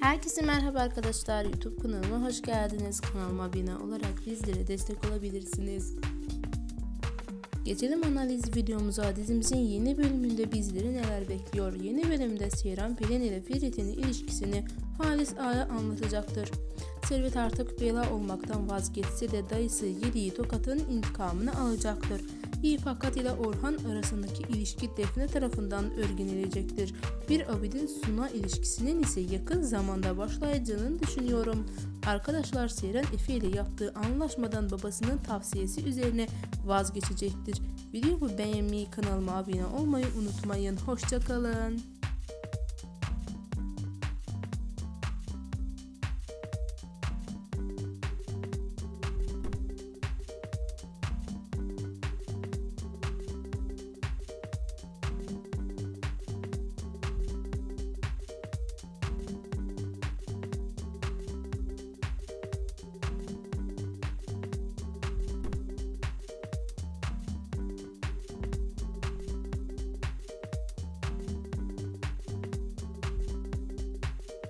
Herkese merhaba arkadaşlar. YouTube kanalıma hoş geldiniz. Kanalıma abone olarak bizlere destek olabilirsiniz. Geçelim analiz videomuza. Dizimizin yeni bölümünde bizleri neler bekliyor? Yeni bölümde Seyran Pelin ile Ferit'in ilişkisini Halis Ağa'ya anlatacaktır. Servet artık bela olmaktan vazgeçse de dayısı yediği tokatın intikamını alacaktır. İyi fakat ile Orhan arasındaki ilişki Defne tarafından örgünülecektir. Bir Abidin Suna ilişkisinin ise yakın zamanda başlayacağını düşünüyorum. Arkadaşlar Seyran Efe ile yaptığı anlaşmadan babasının tavsiyesi üzerine vazgeçecektir. Videomu beğenmeyi, kanalıma abone olmayı unutmayın. Hoşçakalın.